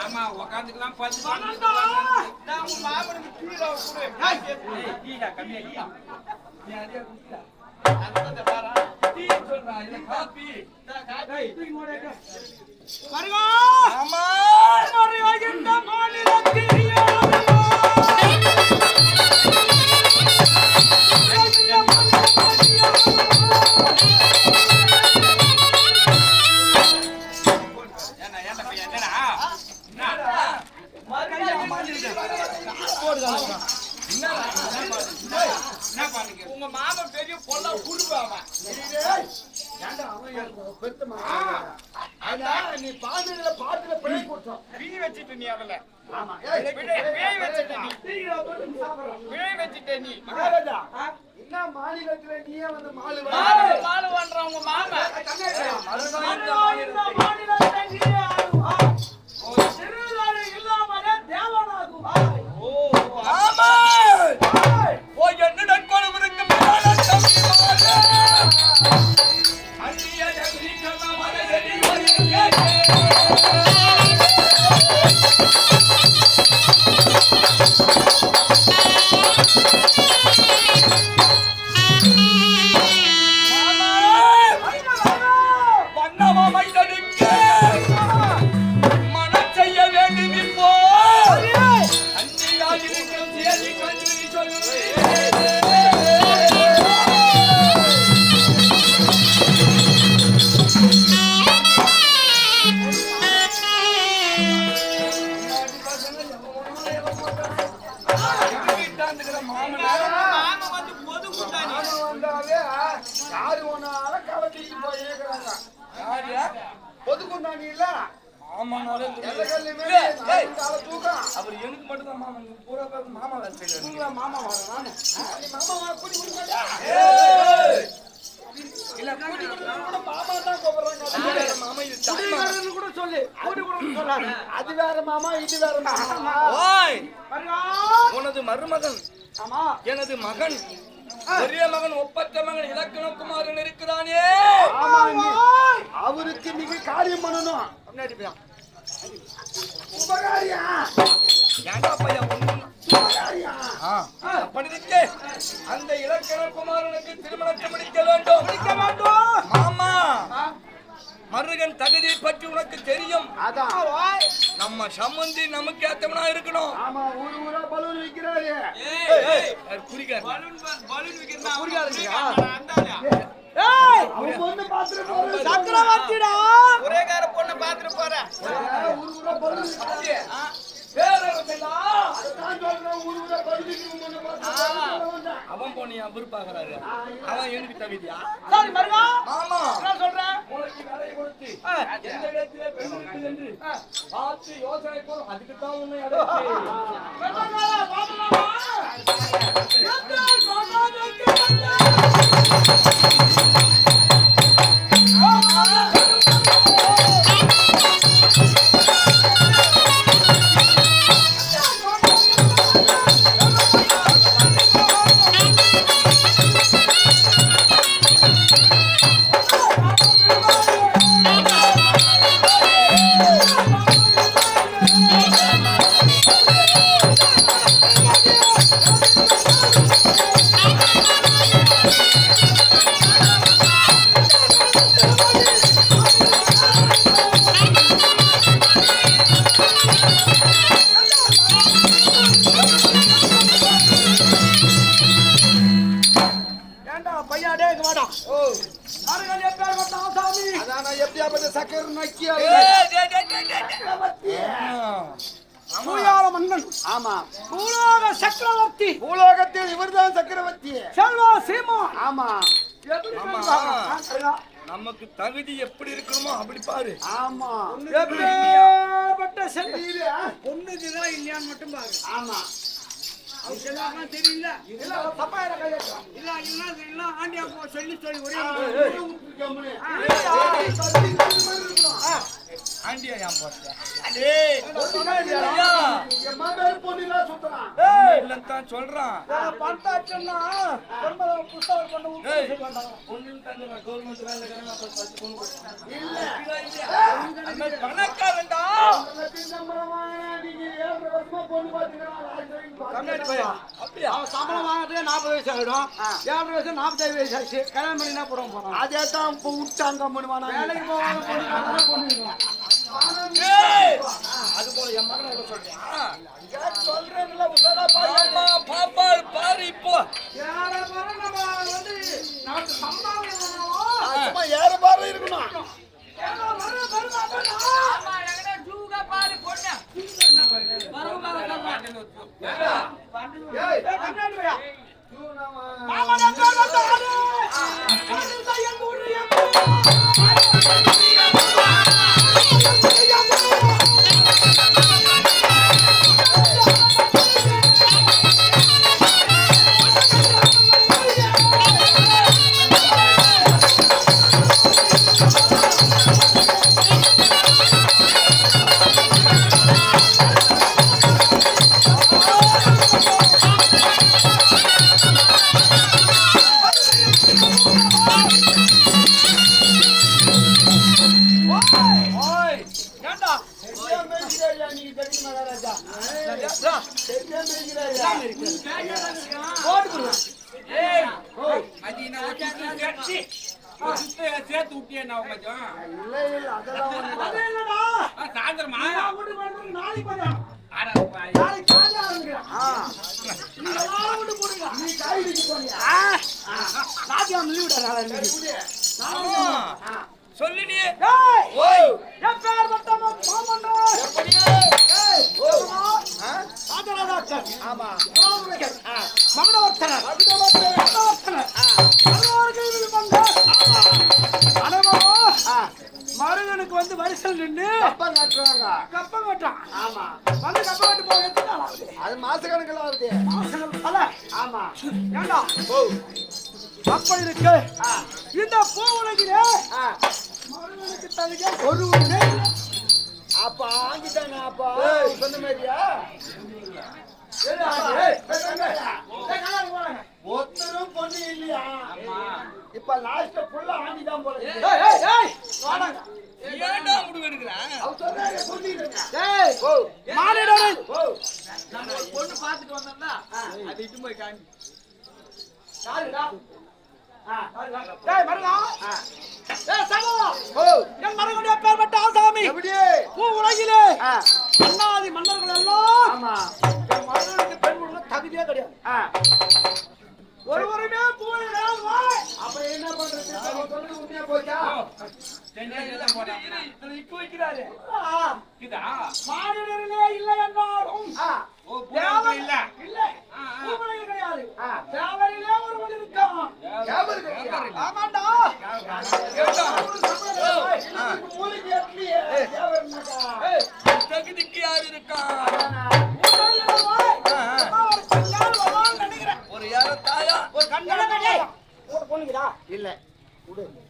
ஆமா உக்காந்துக்கலாம் பத்து மாமனுக்கு அது வேற மாமா இது வேற மாமா. உனது மருமகன் எனது மகன் ஒரே மகன் ஒப்பற்ற மகன் இலக்கணகுமாரன் இருக்கிறானே அவருக்கு நீங்க காரியம் பண்ணணும் உபகாரியா ஏன்டா பையா ஒண்ணு அப்படிருக்கே அந்த இலக்கணகுமாரனுக்கு திருமணத்தை முடிக்க வேண்டும். முடிக்க வேண்டும். மாமா மருகன் தகுதி பற்றி உனக்கு தெரியும். அதான். நம்ம சம்மந்தி நமக்கு ஏத்தவனா இருக்கணும். ஆமா ஊரு ஊரா பலூன் விக்கிறாரு. குறிக்காரு பலூன் ப- பலூன் விக்கிறதா? புரியாதுங்கய்யா. அந்தாளா? அவன் பொண்ணு பாத்துட்டு சக்கரவர்த்திடா. ஒரே கார பொண்ணை பாத்துட்டு போறேன். ஊரு ஊரா பலூன் விக்கிறாரு. அவன் பொண்ணையா விருப்பாகிறாரு அவன் எனக்கு தகுதியா? சரி மருகா மாமா. என்ன சொல்றேன் உனக்கு வேலை கொடுத்து எந்த இடத்திலே பெண் இருக்கு என்று பார்த்து யோசனை போறோம் அதுக்கு தான் உன்னை அழைத்து Thank you. நமக்கு தகுதி எப்படி இருக்கணுமோ அப்படி பாரு. ஆமா. எப்பேற்பட்ட பொண்ணுக்குதான் இல்லையான்னு மட்டும் பாரு. ஆமா. தெரியல இல்ல தப்பா எனக்கு கையெழுத்து. இல்ல இல்ல இல்ல ஆண்டியா போ சொல்லி சொல்லி ஒரே ஆண்டியா ஏன் சுத்துறான் சொல்றான் பத்தாச்சுன்னா ஒன்பதாம் புஸ்தகம் கொண்டு. கவர்மெண்ட் வேலை பத்து பொண்ணு. இல்ல அந்த நீங்க வருஷமா பொண்ணு அவன் சம்பளம் வாங்குறதுக்கு நாற்பது வயசு ஆகிடும். ஏழரை வயசு நாற்பத்தேழு வயசு ஆச்சு கல்யாணம் பண்ணி என்ன போடுவோம் போறான்? அதே தான் இப்ப விட்டாங்க பண்ணுவானா வேலைக்கு போவாங்க பொண்ணு பொண்ணு ஏய், அது போல என் மகனை விட சொல்றியா? சொல்றேன்ல உசாரா ஆமா, பாப்பா பாரு இப்போ. ஏழை பேரை நம்ம வந்து நமக்கு ஏற பாரு இருக்கணும் ஏழை பேரை பெருமாட்டேனா? ஏய் ஏய், கண்ணாடி வையா. மாமன் ஏண்டா? சரியா மேய்க்கிறாயா நீ தடி மகாராஜா சரியா மேய்க்கிறாயா போட்டு கொடுங்க. அது என்ன ஒரு சுத்து சேர்த்து விட்டியே மச்சான் இல்ல இல்ல அதெல்லாம். அது இல்லடா. சாயந்தரமா வீட்டு நாளைக்கு பாய். நாளைக்கு காலையில ஆரம்பிக்கிறேன். நீங்க எல்லாரும் வீட்டு போடுங்க. நீ காய்கறிக்கு போனியா ஆ, ஞாயிற்றுக்கிழமை leave டா, நாளை இன்னைக்கு. ஆமா. சொல்லு நீ ஓய். எப்பேற்பட்ட மா- மாமன்றா? ஏய், மாமா, ராஜராஜாச்சன், ஆமா. ராமலிங்கர், மகுடவர்த்தனர், மகுடவர்த்தனர், அனைவருக்கும் இது பங்கு. அனைவரும் ஆ, மருகனுக்கு வந்து வரிசையில் நின்று கப்பம் கட்டுறாங்க. கப்பம் கட்டான் ஆமா. வந்து கப்பம் கட்டு போக எத்தனை நாள் ஆகுது? அது மாச கணக்கில் வருது. மாசங்கள் பல. ஆமா. ஏண்டா? ஓ. அப்படி இருக்கு. இந்த பூ உலகிலே ஆ மருகனுக்கு தகுதியா அப்ப ஆங்கிட்டாங்க அப்பா சொன்ன மாதிரியா ஏய், பொண்ணு இல்லையா இப்ப லாஸ்ட் ஃபுல்லா ஆங்கிட்டான் போல இருக்கு. முடிவு பொண்ணு அது இட்டு போய் ஏய், மருகா. ஏய், சகோ. என் மருகனுடைய பேர்பட்ட ஆசாமி. எப்படி? பூ உலகிலே. அண்ணாதி மன்னர்கள் எல்லாம் ஆமா. என் மருகனுக்கு பெண் கொடுக்க தகுதியே கிடையாது. ஒருவருமே என்ன பண்றது? உண்மையா போச்சா? வைக்கிறாரு. இல்லை என்றாலும் ஒரு யார தாயா? ஒரு பொண்ணுக்குதா? இல்ல. யாரா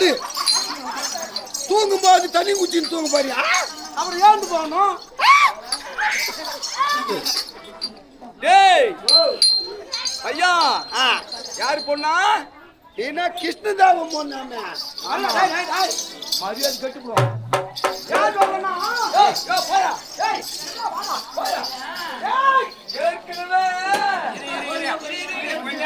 படு. தூங்கும்போது தண்ணி குச்சின்னு தூங்க பாரு அப்புறம் ஏந்து போகணும்? டேய் ஐயா யாரு பொண்ணா? என்ன கிருஷ்ணதாவம் பொண்ணாமே. மரியாதை கட்டு போ. யார் சொல்லணும் ஏற்கனவே.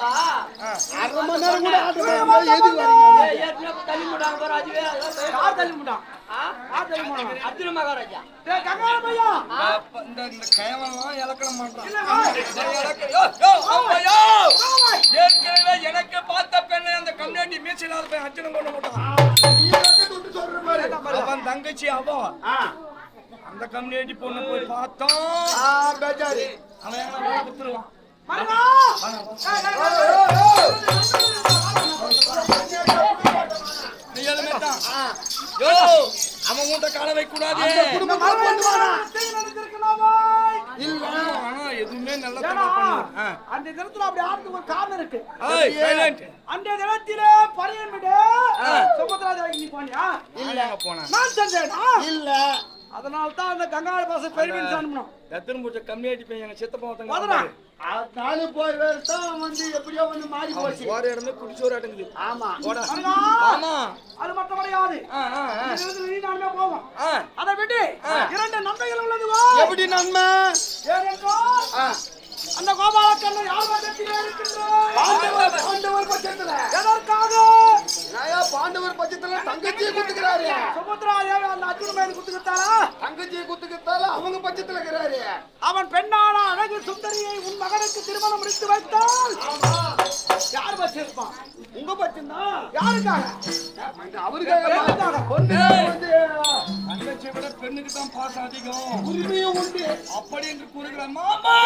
கம்முனு அரை மணி நேரம் கூட ஆட்டம் எதுக்கு வரீங்க? அப்ப மாட்டான். இந்த. ஏற்கனவே எனக்கு பார்த்த பெண்ணை அந்த கம்யூனிட்டி மீச்சிலாத போய் அர்ச்சனை பண்ண மாட்டான் அவன் தங்கச்சி அவன் ஆ. அந்த கம்யூனிட்டி பொண்ணு போய் பார்த்தோம் அவன் குத்துருவான் மருகா அவன் உன்கிட்ட கால வைக்க கூடாது எதுவுமே நல்ல அந்த தினத்துல அப்படி ஆடுறதுக்கு ஒரு காரணம் இருக்கு அந்த தினத்தில பரியன்பிட்டு சுமத்ரா நீ போனியா இல்ல போனா நான் செஞ்சேனா இல்ல அதனால தான் அந்த கங்காள பாச பெருமின் அனுப்பணும் எத்தனை பூச்ச கம்யூனிட்டி பையன் எங்க சித்தப்பா ஒருத்தங்க நாலு தான் வந்து எப்படியோ வந்து மாறி போச்சு. போற இடமே குடிச்சோறு அடங்குது ஆமா. அது மட்டும் கிடையாது நானுமே போவோம். அதை விட்டு இரண்டு நன்மைகள் உள்ளதுவா எப்படி நன்மை. அந்த கோபாலக்கண்ணன் யார் பாண்டவர் பட்சத்துல எதற்காக? நாயா பாண்டவர் பட்சத்துல தங்கச்சியை குத்துக்கிறாரு சுபத்ரா தேவி அந்த அர்ஜுன மேல் குத்துக்கிட்டாரா தங்கச்சியை குத்துக்கிட்டால அவங்க பட்சத்துல இருக்கிறாரு. அவன் பெண்ணான அழகு சுந்தரியை உன் மகனுக்கு திருமணம் முடித்து வைத்தால்? யார் வச்சிருப்பான் உங்க பட்சம் தான் யாருக்காக? அவருக்காக. பொண்ணு வந்து தங்கச்சியை விட பெண்ணுக்கு தான் பாசம் அதிகம். உரிமையும் உண்டு. அப்படி என்று கூறுகிற மாமா.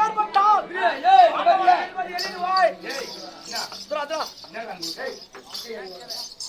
ஏற்பட்டால்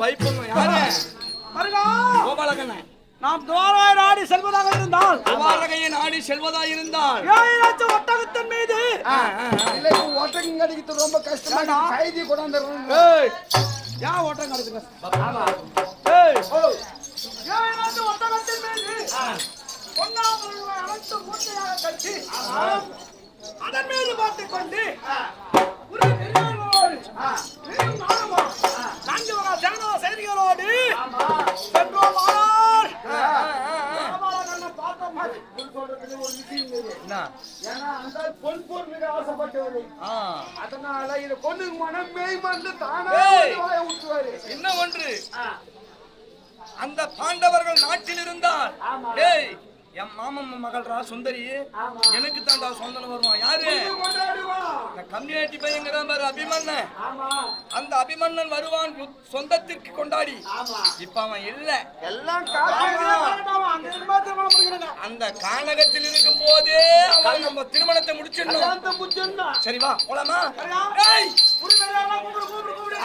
பயப்படணும் யாரு? வருகா. கோபாலகண்ணன் நாம் துவாராய நாடி செல்வதாக இருந்தால்? கோபாலகையை நாடி செல்வதா இருந்தால்? ஏழு லட்சம் ஒட்டகத்தின் மீது! இல்ல இப்ப ஒட்டகம் கிடைக்கிறது ரொம்ப கஷ்டமா இருக்கு. கைதி கொண்டாந்துடுறோம் ஏய், ஏன் ஓட்டம் நடக்குங்க ஏய், ஏழு லட்சம் ஒட்டகத்தின் மீது! பொன்னாமரை அனைத்து மூட்டையாக கட்டி அதன் மீது பார்த்துக் கொண்டு அதனால இத பொண்ணு மனம் மேய் வந்து தானா விட்டுருவாரு என்ன ஒன்று? அந்த பாண்டவர்கள் நாட்டில் இருந்தால் ஏய் என் மாமன் மகள்ரா சுந்தரி. எனக்கு தான்டா சொந்தம் வருவான். யாரு? கம்யூனிட்டி பையங்கிறான் பாரு அபிமன்னன் அந்த அபிமன்னன் வருவான் சொந்தத்திற்கு கொண்டாடி. இப்ப அவன் இல்ல. எல்லாம் அந்த கானகத்தில் இருக்கும் போதே அவன் நம்ம திருமணத்தை முடிச்சிடணும். சரி வா போலாமா? கூப்பிடு, கூப்பிடு, கூப்பிடு.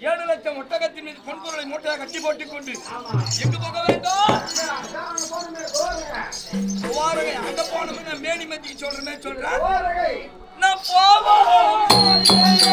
ஏழு லட்சம் ஒட்டகத்தின் மீது பொன்பொருளை மூட்டையாக கட்டி போட்டுக் கொண்டு எங்கு போக வேண்டும் ஓரகை அங்க போனோம்னு மேனி மத்திக்கு சொல்றேன் சொல்றேன் நான் போவோம்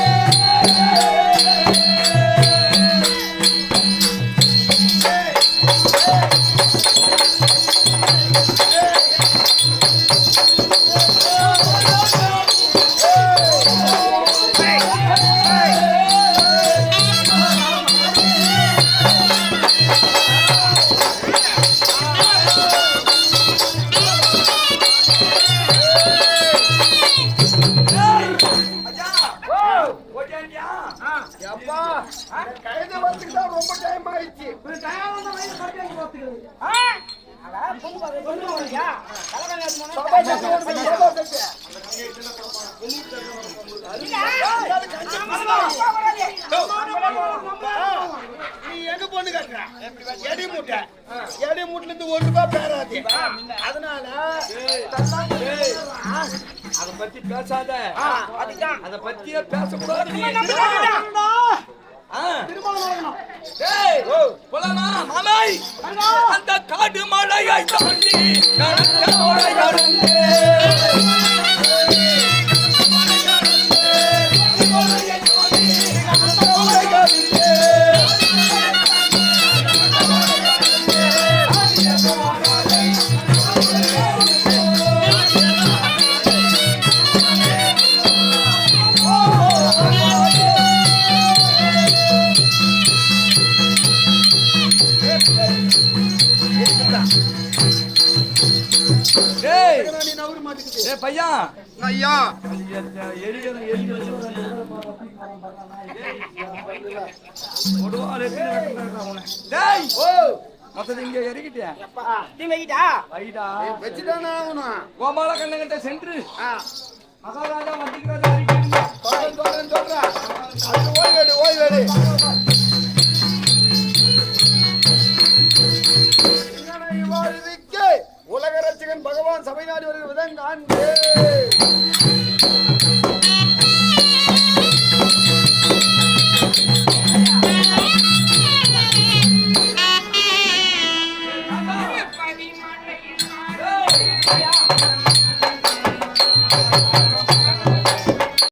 எடி மூட்டை. எடி மூட்ல இருந்து ஒரு ரூபாய் பேராது அதனால அத பத்தி பேசாத. அத பத்தியே பேசக்கூடாது அந்த காடு மலையை தாண்டி கடந்து. டேய், ஐயா. டேய். ஓ. மொத்தது இங்க எறிக்கிட்டியா வைடா. வச்சுதானே ஆகணும் கோபால கண்ணங்கிட்ட சென்று. மகாராஜா அறிக்கை சொல்றேன் சொல்றேன் ஓய்வேடு உலக பகவான் சபை நாடி வருகிற விதம் காண்பே. டேய்